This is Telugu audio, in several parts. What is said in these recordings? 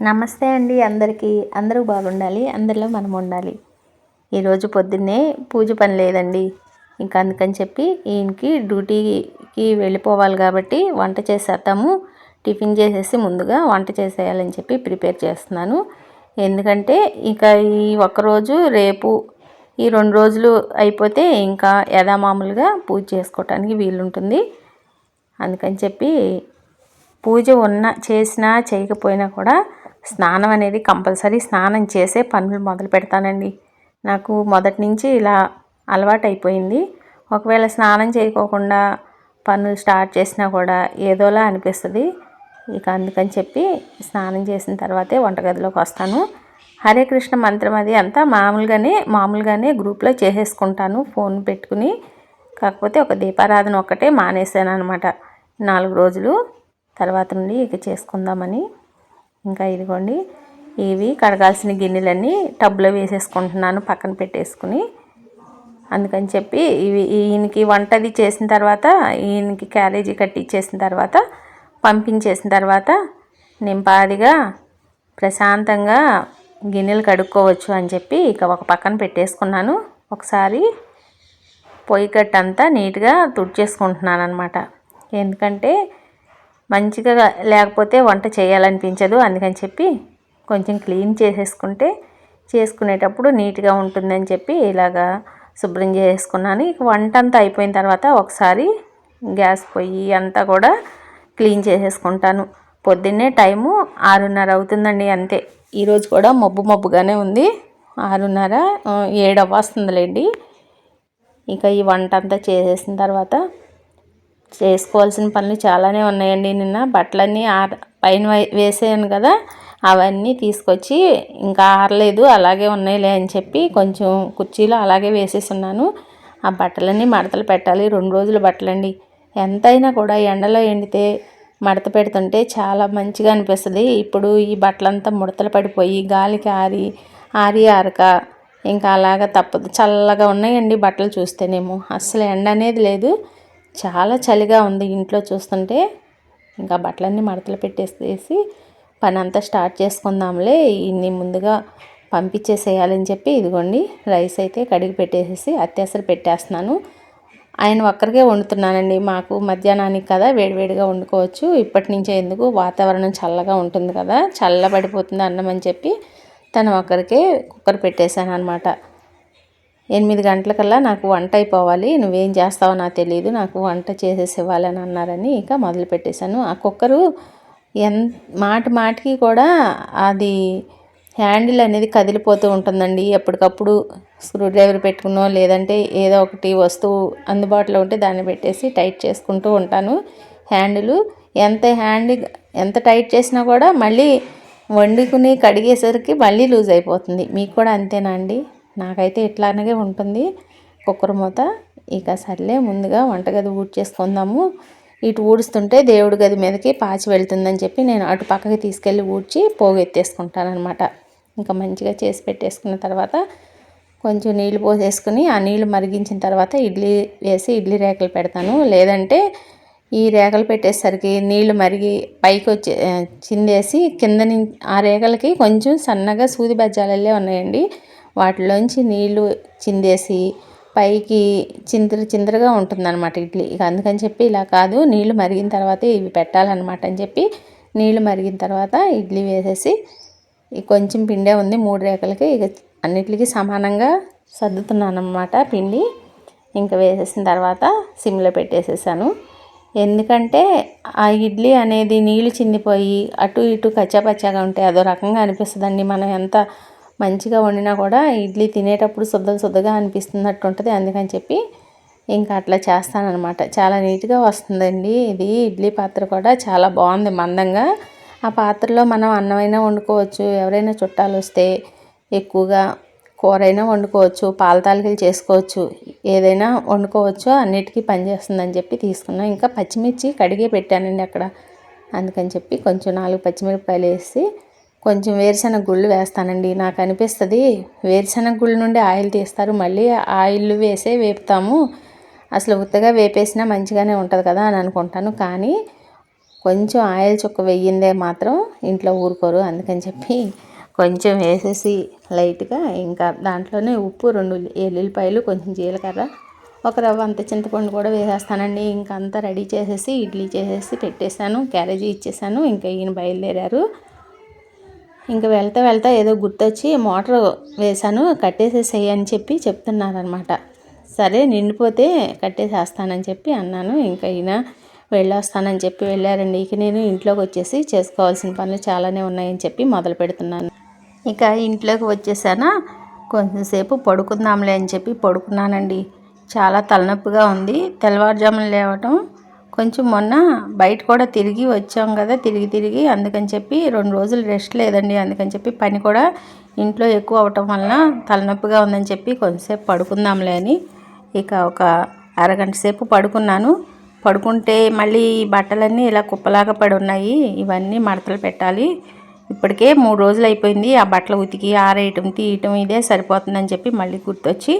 నమస్తే అండి అందరికీ. అందరూ బాగుండాలి అందరిలో మనం ఉండాలి. ఈరోజు పొద్దున్నే పూజ పని లేదండి. ఇంకా అందుకని చెప్పి ఈయనకి డ్యూటీకి వెళ్ళిపోవాలి కాబట్టి వంట చేసేద్దాము. టిఫిన్ చేసేసి ముందుగా వంట చేసేయాలని చెప్పి ప్రిపేర్ చేస్తున్నాను. ఎందుకంటే ఇక ఈ ఒక్కరోజు రేపు ఈ రెండు రోజులు అయిపోతే ఇంకా యథామామూలుగా పూజ చేసుకోవటానికి వీలుంటుంది. అందుకని చెప్పి పూజ ఉన్న చేసినా చేయకపోయినా కూడా స్నానం అనేది కంపల్సరీ స్నానం చేసే పనులు మొదలు పెడతానండి. నాకు మొదటి నుంచి ఇలా అలవాటు అయిపోయింది ఒకవేళ స్నానం చేయకోకుండా పనులు స్టార్ట్ చేసినా కూడా ఏదోలా అనిపిస్తుంది. ఇక అందుకని చెప్పి స్నానం చేసిన తర్వాతే వంటగదిలోకి వస్తాను. హరే కృష్ణ మంత్రం అది అంతా మామూలుగానే మామూలుగానే గ్రూప్లో చేసేసుకుంటాను ఫోన్ పెట్టుకుని. కాకపోతే ఒక దీపారాధన ఒక్కటే మానేసాను అనమాట నాలుగు రోజులు తర్వాత నుండి ఇక చేసుకుందామని. ఇంకా ఇదిగోండి ఇవి కడగాల్సిన గిన్నెలన్నీ టబ్లో వేసేసుకుంటున్నాను పక్కన పెట్టేసుకుని. అందుకని చెప్పి ఇవి ఈయనకి వంటది చేసిన తర్వాత ఈయనకి క్యారేజీ కట్టించేసిన తర్వాత పంపించేసిన తర్వాత నింపాదిగా ప్రశాంతంగా గిన్నెలు కడుక్కోవచ్చు అని చెప్పి ఇక ఒక పక్కన పెట్టేసుకున్నాను. ఒకసారి పొయ్యి కట్టంతా నీట్గా తుడిచేసుకుంటున్నాను అనమాట ఎందుకంటే మంచిగా లేకపోతే వంట చేయాలనిపించదు. అందుకని చెప్పి కొంచెం క్లీన్ చేసేసుకుంటే చేసుకునేటప్పుడు నీట్గా ఉంటుందని చెప్పి ఇలాగా శుభ్రం చేసుకున్నాను ఇక వంట అంతా అయిపోయిన తర్వాత ఒకసారి గ్యాస్ పొయ్యి అంతా కూడా క్లీన్ చేసేసుకుంటాను. పొద్దున్నే టైము ఆరున్నర అవుతుందండి అంతే. ఈరోజు కూడా మబ్బు మబ్బుగానే ఉంది. ఆరున్నర ఏడు వస్తుందిలేండి ఇక ఈ వంట అంతా చేసేసిన తర్వాత చేసుకోవాల్సిన పనులు చాలానే ఉన్నాయండి. నిన్న బట్టలన్నీ ఆర పైన వేసాను కదా అవన్నీ తీసుకొచ్చి ఇంకా ఆరలేదు అలాగే ఉన్నాయిలే అని చెప్పి కొంచెం కుర్చీలో అలాగే వేసేసున్నాను. ఆ బట్టలన్నీ మడతలు పెట్టాలి. రెండు రోజుల బట్టలండి. ఎంతైనా కూడా ఎండలో ఎండితే మడత పెడుతుంటే చాలా మంచిగా అనిపిస్తుంది. ఇప్పుడు ఈ బట్టలంతా ముడతలు పడిపోయి గాలికి ఆరి ఆరి ఆరక ఇంకా అలాగా తప్పదు. చల్లగా ఉన్నాయండి బట్టలు చూస్తేనేమో. అస్సలు ఎండ అనేది లేదు. చాలా చలిగా ఉంది ఇంట్లో చూస్తుంటే. ఇంకా బట్టలన్నీ మడతలు పెట్టేసేసి పని అంతా స్టార్ట్ చేసుకుందాంలే. ఇన్ని ముందుగా పంపించేసేయాలని చెప్పి ఇదిగోండి రైస్ అయితే కడిగి పెట్టేసేసి అత్యవసర పెట్టేస్తున్నాను. ఆయన ఒక్కరికే వండుతున్నానండి. మాకు మధ్యాహ్నానికి కదా వేడివేడిగా వండుకోవచ్చు. ఇప్పటి నుంచే ఎందుకు? వాతావరణం చల్లగా ఉంటుంది కదా. చల్లబడిపోతుంది అన్నం అని చెప్పి తను ఒక్కరికే కుక్కర్ పెట్టేశాను అనమాట ఎనిమిది గంటలకల్లా నాకు వంట అయిపోవాలి. నువ్వేం చేస్తావో నాకు తెలియదు నాకు వంట చేసేసి ఇవ్వాలని అన్నారని ఇక మొదలు పెట్టేశాను ఆ కుక్కరు ఎన్ మాటి మాటికి కూడా అది హ్యాండిల్ అనేది కదిలిపోతూ ఉంటుందండి. ఎప్పటికప్పుడు స్క్రూ డ్రైవర్ పెట్టుకున్నో లేదంటే ఏదో ఒకటి వస్తువు అందుబాటులో ఉంటే దాన్ని పెట్టేసి టైట్ చేసుకుంటూ ఉంటాను. హ్యాండిల్ ఎంత హ్యాండ్ ఎంత టైట్ చేసినా కూడా మళ్ళీ వండుకుని కడిగేసరికి మళ్ళీ లూజ్ అయిపోతుంది. మీకు కూడా అంతేనా అండి? నాకైతే ఇట్లానే ఉంటుంది. కుక్కర్ మూత. ఇక సర్లే ముందుగా వంటగది ఊడ్ చేసుకుందాము ఇటు ఊడుస్తుంటే దేవుడి గది మీదకి పాచి వెళ్తుందని చెప్పి నేను అటు పక్కకి తీసుకెళ్ళి ఊడ్చి పోగెత్తేసుకుంటానమాట ఇంకా మంచిగా చేసి పెట్టేసుకున్న తర్వాత కొంచెం నీళ్ళు పోసేసుకుని ఆ నీళ్ళు మరిగించిన తర్వాత ఇడ్లీ వేసి ఇడ్లీ రేకలు పెడతాను. లేదంటే ఈ రేకలు పెట్టేసరికి నీళ్ళు మరిగి పైకి వచ్చే చిందేసి కింద ఆ రేకలకి కొంచెం సన్నగా సూది బజ్జాలల్లే ఉన్నాయండి. వాటిలోంచి నీళ్ళు చిందేసి పైకి చిందర చిందరగా ఉంటుందన్నమాట ఇడ్లీ. ఇక అందుకని చెప్పి ఇలా కాదు నీళ్ళు మరిగిన తర్వాత ఇవి పెట్టాలన్నమాట అని చెప్పి నీళ్ళు మరిగిన తర్వాత ఇడ్లీ వేసేసి కొంచెం పిండే ఉంది మూడు రేఖలకి ఇక అన్నిటికీ సమానంగా సర్దుతున్నాను అనమాట పిండి. ఇంకా వేసేసిన తర్వాత సిమ్లో పెట్టేసేసాను. ఎందుకంటే ఆ ఇడ్లీ అనేది నీళ్ళు చిందిపోయి అటు ఇటు కచ్చాపచ్చాగా ఉంటే అదో రకంగా అనిపిస్తుందండి. మనం ఎంత మంచిగా వండినా కూడా ఇడ్లీ తినేటప్పుడు శుద్ధ శుద్ధగా అనిపిస్తున్నట్టు ఉంటుంది అందుకని చెప్పి ఇంకా అట్లా చేస్తానన్నమాట. చాలా నీట్గా వస్తుందండి ఇది. ఇడ్లీ పాత్ర కూడా చాలా బాగుంది మందంగా. ఆ పాత్రలో మనం అన్నమైనా వండుకోవచ్చు ఎవరైనా చుట్టాలు వస్తే ఎక్కువగా కూర అయినా వండుకోవచ్చు పాల తాలికలు చేసుకోవచ్చు ఏదైనా వండుకోవచ్చు అన్నిటికీ పనిచేస్తుందని చెప్పి తీసుకున్నాం. ఇంకా పచ్చిమిర్చి కడిగే పెట్టానండి అక్కడ. అందుకని చెప్పి కొంచెం నాలుగు పచ్చిమిరపకాయలు వేసి కొంచెం వేరుశనగ గుళ్ళు వేస్తానండి. నాకు అనిపిస్తుంది వేరుశనగ గుళ్ళు నుండి ఆయిల్ తీస్తారు. మళ్ళీ ఆయిల్ వేసే వేపుతాము. అసలు ఉత్తగా వేపేసినా మంచిగానే ఉంటుంది కదా అని అనుకుంటాను. కానీ కొంచెం ఆయిల్ చుక్క వెయ్యిందే మాత్రం ఇంట్లో ఊరుకోరు. అందుకని చెప్పి కొంచెం వేసేసి లైట్గా ఇంకా దాంట్లోనే ఉప్పు రెండు ఎల్లుల్లిపాయలు కొంచెం జీలకర్ర ఒక రవ్వ అంత చింతపండు కూడా వేసేస్తానండి. ఇంకా అంతా రెడీ చేసేసి ఇడ్లీ చేసేసి పెట్టేశాను. క్యారేజీ ఇచ్చేసాను ఇంకా ఈయన బయలుదేరారు. ఇంకా వెళ్తా వెళ్తా ఏదో గుర్తొచ్చి మోటార్ వేశాను కట్టేసేసేయి అని చెప్పి చెప్తున్నారనమాట సరే నిండిపోతే కట్టేసేస్తానని చెప్పి అన్నాను. ఇంకా ఈయన వెళ్ళొస్తానని చెప్పి వెళ్ళారండి. ఇక నేను ఇంట్లోకి వచ్చేసి చేసుకోవాల్సిన పనులు చాలానే ఉన్నాయని చెప్పి మొదలు పెడుతున్నాను. ఇక ఇంట్లోకి వచ్చేసానా కొంచెంసేపు పడుకుందాంలే అని చెప్పి పడుకున్నానండి. చాలా తలనొప్పిగా ఉంది. తెల్లవారుజామున లేవటం కొంచెం మొన్న బయట కూడా తిరిగి వచ్చాం కదా తిరిగి తిరిగి అందుకని చెప్పి రెండు రోజులు రెస్ట్ లేదండి. అందుకని చెప్పి పని కూడా ఇంట్లో ఎక్కువ అవటం వలన తలనొప్పిగా ఉందని చెప్పి కొంతసేపు పడుకుందాంలే అని ఇక ఒక అరగంట సేపు పడుకున్నాను. పడుకుంటే మళ్ళీ బట్టలన్నీ ఇలా కుప్పలాగా పడి ఉన్నాయి. ఇవన్నీ మడతలు పెట్టాలి. ఇప్పటికే మూడు రోజులు అయిపోయింది. ఆ బట్టలు ఉతికి ఆరేయటం తీయటం ఇదే సరిపోతుందని చెప్పి మళ్ళీ గుర్తొచ్చి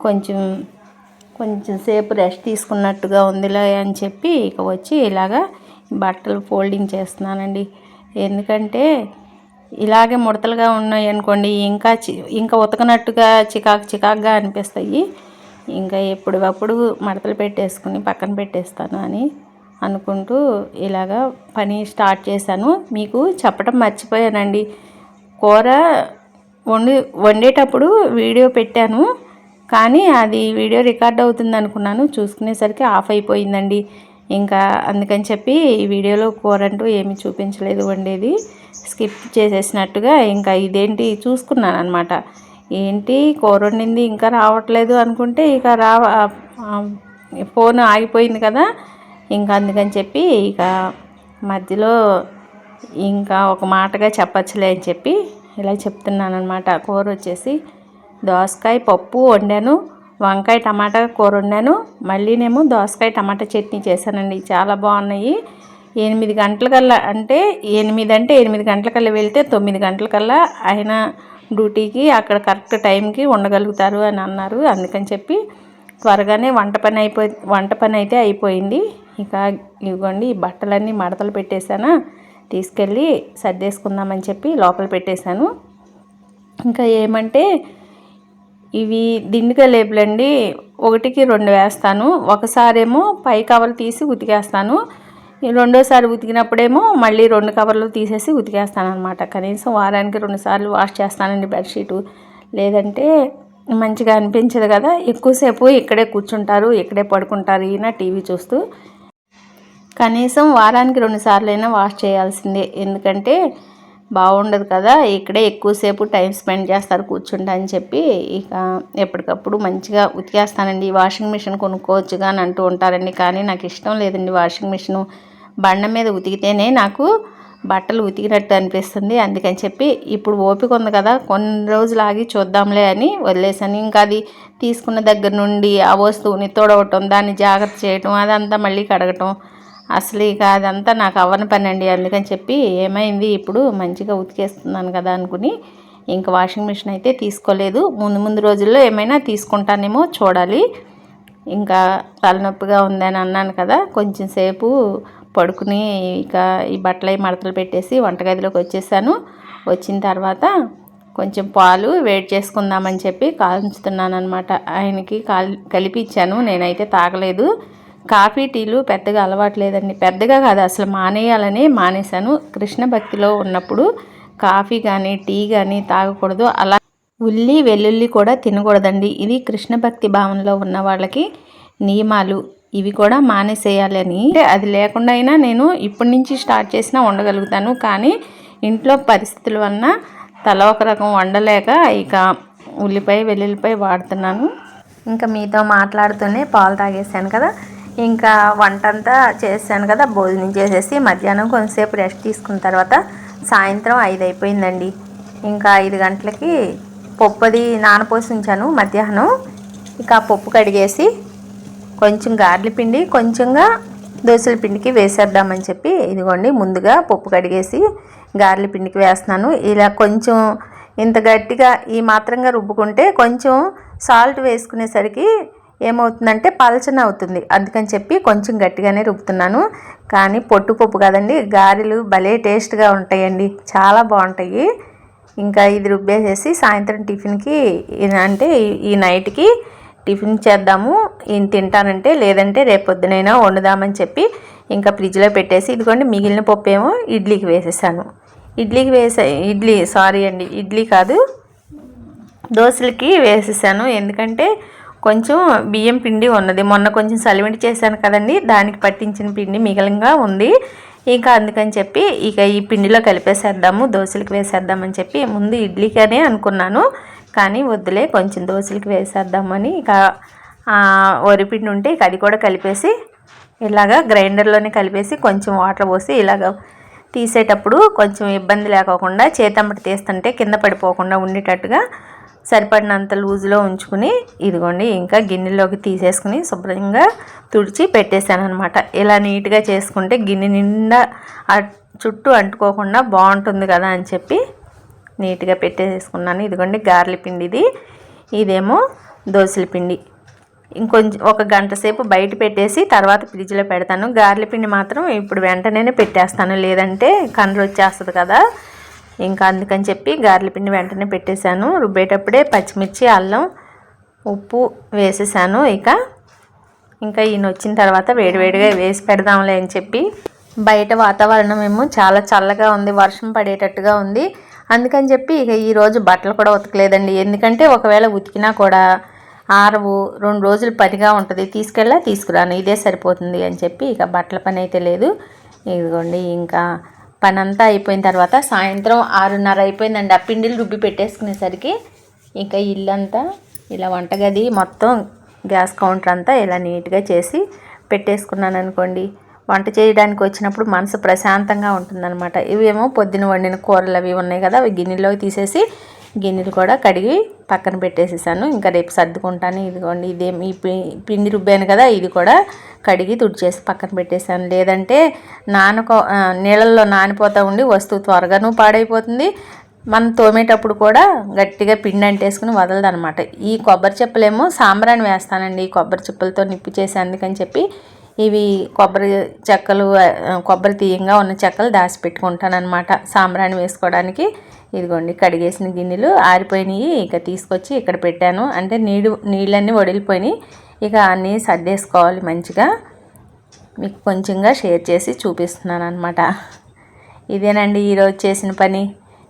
కొంచెం కొంచెం సేపు రెస్ట్ తీసుకున్నట్టుగా ఉందిలే అని చెప్పి ఇక వచ్చి ఇలాగా బట్టలు ఫోల్డింగ్ చేస్తున్నానండి. ఎందుకంటే ఇలాగే ముడతలుగా ఉన్నాయి అనుకోండి ఇంకా చి ఇంకా ఉతకనట్టుగా చికాకు చికాకుగా అనిపిస్తాయి. ఇంకా ఎప్పుడప్పుడు మడతలు పెట్టేసుకుని పక్కన పెట్టేస్తాను అని అనుకుంటూ ఇలాగా పని స్టార్ట్ చేశాను. మీకు చెప్పడం మర్చిపోయానండి. కూర వండి వండేటప్పుడు వీడియో పెట్టాను. కానీ అది వీడియో రికార్డ్ అవుతుంది అనుకున్నాను. చూసుకునేసరికి ఆఫ్ అయిపోయిందండి. ఇంకా అందుకని చెప్పి ఈ వీడియోలో కూర అంటూ ఏమీ చూపించలేదు వండేది. స్కిప్ చేసేసినట్టుగా ఇంకా ఇదేంటి చూసుకున్నాను అనమాట ఏంటి కూర వండింది ఇంకా రావట్లేదు అనుకుంటే ఇక రా ఫోన్ ఆగిపోయింది కదా. ఇంకా అందుకని చెప్పి ఇక మధ్యలో ఇంకా ఒక మాటగా చెప్పచ్చులే అని చెప్పి ఇలా చెప్తున్నాను అనమాట కూర వచ్చేసి దోసకాయ పప్పు వండాను వంకాయ టమాటా కూర వండాను మళ్ళీనేమో దోసకాయ టమాటా చట్నీ చేశానండి. చాలా బాగున్నాయి. ఎనిమిది గంటలకల్లా అంటే ఎనిమిది అంటే ఎనిమిది గంటలకల్లా వెళ్తే తొమ్మిది గంటలకల్లా ఆయన డ్యూటీకి అక్కడ కరెక్ట్ టైంకి ఉండగలుగుతారు అని అన్నారు. అందుకని చెప్పి త్వరగానే వంట పని అయిపోయి వంట పని అయితే అయిపోయింది. ఇక ఇవ్వండి బట్టలన్నీ మడతలు పెట్టేశానా తీసుకెళ్ళి సర్దేసుకుందామని చెప్పి లోపల పెట్టేశాను. ఇంకా ఏమంటే ఇవి దిండుగా లేపులండి. ఒకటికి రెండు వేస్తాను. ఒకసారేమో పై కవర్లు తీసి ఉతికేస్తాను. రెండోసారి ఉతికినప్పుడేమో మళ్ళీ రెండు కవర్లు తీసేసి ఉతికేస్తాను అనమాట కనీసం వారానికి రెండుసార్లు వాష్ చేస్తానండి బెడ్షీటు. లేదంటే మంచిగా అనిపించదు కదా. ఎక్కువసేపు ఇక్కడే కూర్చుంటారు ఇక్కడే పడుకుంటారు ఈయన టీవీ చూస్తూ. కనీసం వారానికి రెండుసార్లు అయినా వాష్ చేయాల్సిందే. ఎందుకంటే బాగుండదు కదా ఇక్కడే ఎక్కువసేపు టైం స్పెండ్ చేస్తారు కూర్చుంటా అని చెప్పి ఇక ఎప్పటికప్పుడు మంచిగా ఉతికేస్తానండి. వాషింగ్ మిషన్ కొనుక్కోవచ్చుగా అని అంటూ ఉంటారండి. కానీ నాకు ఇష్టం లేదండి వాషింగ్ మిషను. బండ మీద ఉతికితేనే నాకు బట్టలు ఉతికినట్టు అనిపిస్తుంది. అందుకని చెప్పి ఇప్పుడు ఓపిక ఉంది కదా కొన్ని రోజులు ఆగి చూద్దాంలే అని వదిలేసాను ఇంకా అది తీసుకున్న దగ్గర నుండి ఆ వస్తువుని తోడవటం దాన్ని జాగ్రత్త చేయటం అదంతా మళ్ళీ కడగటం అసలు ఇక అదంతా నాకు అవ్వని పని అండి అందుకని చెప్పి ఏమైంది ఇప్పుడు మంచిగా ఉతికేస్తున్నాను కదా అనుకుని ఇంకా వాషింగ్ మిషన్ అయితే తీసుకోలేదు. ముందు ముందు రోజుల్లో ఏమైనా తీసుకుంటానేమో చూడాలి. ఇంకా తలనొప్పిగా ఉందని అన్నాను కదా కొంచెం సేపు పడుకుని ఇక ఈ బట్టలు మడతలు పెట్టేసి వంటగదిలోకి వచ్చేసాను. వచ్చిన తర్వాత కొంచెం పాలు వేడి చేసుకుందామని చెప్పి కాల్చుతున్నాను అనమాట ఆయనకి కాల్ కలిపి ఇచ్చాను నేనైతే తాగలేదు. కాఫీ టీలు పెద్దగా అలవాట్లేదండి. పెద్దగా కాదు అసలు మానేయాలని మానేశాను. కృష్ణ భక్తిలో ఉన్నప్పుడు కాఫీ కానీ టీ కానీ తాగకూడదు. అలా ఉల్లి వెల్లుల్లి కూడా తినకూడదండి. ఇది కృష్ణ భక్తి భావనలో ఉన్న వాళ్ళకి నియమాలు. ఇవి కూడా మానేసేయాలని అది లేకుండా అయినా నేను ఇప్పటి నుంచి స్టార్ట్ చేసినా ఉండగలుగుతాను కానీ ఇంట్లో పరిస్థితుల వలన తల ఒక రకం వండలేక ఇక ఉల్లిపాయ వెల్లుల్లిపాయ వాడుతున్నాను. ఇంకా మీతో మాట్లాడుతూనే పాలు తాగేసాను కదా. ఇంకా వంట అంతా చేశాను కదా భోజనం చేసేసి మధ్యాహ్నం కొంతసేపు రెస్ట్ తీసుకున్న తర్వాత సాయంత్రం ఐదు అయిపోయిందండి. ఇంకా ఐదు గంటలకి పప్పు అది నానపోసి ఉంచాను మధ్యాహ్నం. ఇక ఆ పప్పు కడిగేసి కొంచెం గార్లి పిండి కొంచెంగా దోశల పిండికి వేసేద్దామని చెప్పి ఇదిగోండి ముందుగా పప్పు కడిగేసి గార్లి పిండికి వేస్తున్నాను. ఇలా కొంచెం ఇంత గట్టిగా ఈ మాత్రంగా రుబ్బుకుంటే కొంచెం సాల్ట్ వేసుకునేసరికి ఏమవుతుందంటే పలచన అవుతుంది. అందుకని చెప్పి కొంచెం గట్టిగానే రుబ్బుతున్నాను. కానీ పొట్టు పప్పు కదండి. గారెలు భలే టేస్ట్గా ఉంటాయండి. చాలా బాగుంటాయి. ఇంకా ఇది రుబ్బేసేసి సాయంత్రం టిఫిన్కి అంటే ఈ నైట్కి టిఫిన్ చేద్దాము. ఈయన తింటానంటే లేదంటే రేపొద్దునైనా వండుదామని చెప్పి ఇంకా ఫ్రిడ్జ్లో పెట్టేసి ఇదిగోండి మిగిలిన పప్పు ఏమో ఇడ్లీకి వేసేసాను. ఇడ్లీకి వేసే ఇడ్లీ సారీ అండి ఇడ్లీ కాదు దోశలకి వేసేసాను. ఎందుకంటే కొంచెం బియ్యం పిండి ఉన్నది. మొన్న కొంచెం సలివిండి చేశాను కదండి దానికి పట్టించిన పిండి మిగిలిగా ఉంది. ఇంకా అందుకని చెప్పి ఇక ఈ పిండిలో కలిపేసేద్దాము దోశలకు వేసేద్దామని చెప్పి ముందు ఇడ్లీకనే అనుకున్నాను. కానీ వద్దులే కొంచెం దోశలకి వేసేద్దామని ఇక వరిపిండి ఉంటే ఇక అది కూడా కలిపేసి ఇలాగా గ్రైండర్లోనే కలిపేసి కొంచెం వాటర్ పోసి ఇలాగ తీసేటప్పుడు కొంచెం ఇబ్బంది లేకోకుండా చేతమ్మటి తీస్తుంటే కింద పడిపోకుండా ఉండేటట్టుగా సరిపడినంత లూజులో ఉంచుకుని ఇదిగోండి ఇంకా గిన్నెలోకి తీసేసుకుని శుభ్రంగా తుడిచి పెట్టేశాను అనమాట ఇలా నీట్గా చేసుకుంటే గిన్నె నిండా చుట్టూ అంటుకోకుండా బాగుంటుంది కదా అని చెప్పి నీట్గా పెట్టేసుకున్నాను ఇదిగోండి గార్లి పిండి ఇది. ఇదేమో దోశల పిండి. ఇంకొంచెం ఒక గంట సేపు బయట పెట్టేసి తర్వాత ఫ్రిడ్జ్లో పెడతాను. గార్లి పిండి మాత్రం ఇప్పుడు వెంటనే పెట్టేస్తాను. లేదంటే కండ్రు వచ్చేస్తుంది కదా. ఇంకా అందుకని చెప్పి గార్లి పిండి వెంటనే పెట్టేశాను. రుబ్బేటప్పుడే పచ్చిమిర్చి అల్లం ఉప్పు వేసేసాను ఇక. ఇంకా ఈయన వచ్చిన తర్వాత వేడివేడిగా వేసి పెడదాంలే అని చెప్పి బయట వాతావరణం ఏమో చాలా చల్లగా ఉంది వర్షం పడేటట్టుగా ఉంది. అందుకని చెప్పి ఇక ఈరోజు బట్టలు కూడా ఉతకలేదండి. ఎందుకంటే ఒకవేళ ఉతికినా కూడా ఆరవు రెండు రోజులు పనిగా ఉంటుంది. తీసుకెళ్ళా తీసుకురాను. ఇదే సరిపోతుంది అని చెప్పి ఇక బట్టల పని అయితే లేదు. ఇదిగోండి ఇంకా పని అంతా అయిపోయిన తర్వాత సాయంత్రం ఆరున్నర అయిపోయిందండి. ఆ పిండిలు రుబ్బి పెట్టేసుకునేసరికి ఇంకా ఇల్లంతా ఇలా వంటగది మొత్తం గ్యాస్ కౌంటర్ అంతా ఇలా నీట్గా చేసి పెట్టేసుకున్నాను అనుకోండి. వంట చేయడానికి వచ్చినప్పుడు మనసు ప్రశాంతంగా ఉంటుందన్నమాట. ఇవేమో పొద్దున వండిన కూరలు అవి ఉన్నాయి కదా అవి గిన్నెలోకి తీసేసి గిన్నెలు కూడా కడిగి పక్కన పెట్టేసేసాను. ఇంకా రేపు సర్దుకుంటాను. ఇదిగోండి ఇదేం ఈ పిండి రుబ్బాను కదా ఇది కూడా కడిగి తుడిచేసి పక్కన పెట్టేశాను లేదంటే నానుకో నీళ్ళల్లో నానిపోతూ ఉండి వస్తువు త్వరగాను పాడైపోతుంది. మనం తోమేటప్పుడు కూడా గట్టిగా పిండి అంటేసుకుని వదలదనమాట. ఈ కొబ్బరి చెప్పులేమో సాంబ్రాన్ని వేస్తానండి. ఈ కొబ్బరి చెప్పులతో నిప్పి చేసి అందుకని చెప్పి ఇవి కొబ్బరి చెక్కలు కొబ్బరి తీయంగా ఉన్న చెక్కలు దాచిపెట్టుకుంటాను అనమాట సాంబ్రాణి వేసుకోవడానికి. ఇదిగోండి కడిగేసిన గిన్నెలు ఆరిపోయినాయి. ఇక తీసుకొచ్చి ఇక్కడ పెట్టాను. అంటే నీడు నీళ్ళన్నీ వడిలిపోయినాయి. ఇక అన్నీ సర్దేసుకోవాలి మంచిగా. మీకు కొంచెంగా షేర్ చేసి చూపిస్తున్నాను అనమాట ఇదేనండి ఈరోజు చేసిన పని.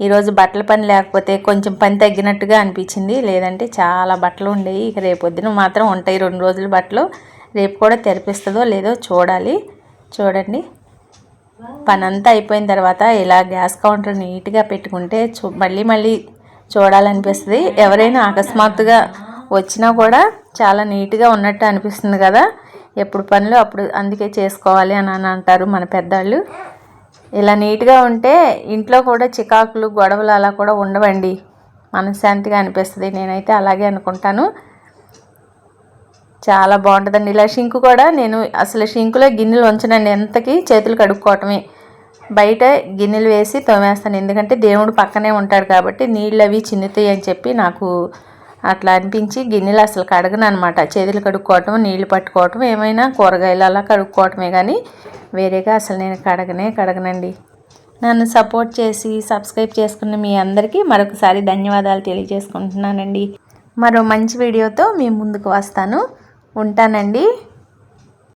ఈరోజు బట్టల పని లేకపోతే కొంచెం పని తగ్గినట్టుగా అనిపించింది. లేదంటే చాలా బట్టలు ఉండేవి. ఇక రేపొద్దున మాత్రం ఉంటాయి రెండు రోజులు బట్టలు. రేపు కూడా తెరిపిస్తుందో లేదో చూడాలి. చూడండి. పని అంతా అయిపోయిన తర్వాత ఇలా గ్యాస్ కౌంటర్ నీట్గా పెట్టుకుంటే చూ మళ్ళీ మళ్ళీ చూడాలనిపిస్తుంది. ఎవరైనా అకస్మాత్తుగా వచ్చినా కూడా చాలా నీట్గా ఉన్నట్టు అనిపిస్తుంది కదా. ఎప్పుడు పనులు అప్పుడు అందుకే చేసుకోవాలి అని అని అంటారు మన పెద్దవాళ్ళు. ఇలా నీట్గా ఉంటే ఇంట్లో కూడా చికాకులు గొడవలు అలా కూడా ఉండవండి. మనశ్శాంతిగా అనిపిస్తుంది. నేనైతే అలాగే అనుకుంటాను. చాలా బాగుంటుందండి. ఇలా షింకు కూడా నేను అసలు షింకులో గిన్నెలు ఉంచనండి ఎంతకి చేతులు కడుక్కోవటమే. బయట గిన్నెలు వేసి తోమేస్తాను. ఎందుకంటే దేవుడు పక్కనే ఉంటాడు కాబట్టి నీళ్ళు అవి చిన్నుతాయి అని చెప్పి నాకు అట్లా అనిపించి గిన్నెలు అసలు కడగను అనమాట చేతులు కడుక్కోవటం నీళ్ళు పట్టుకోవటం ఏమైనా కూరగాయలు అలా కడుక్కోవటమే కానీ వేరేగా అసలు నేను కడగనే కడగనండి. నన్ను సపోర్ట్ చేసి సబ్స్క్రైబ్ చేసుకున్న మీ అందరికీ మరొకసారి ధన్యవాదాలు తెలియజేసుకుంటున్నానండి. మరో మంచి వీడియోతో మీ ముందుకు వస్తాను. ఉంటానండి.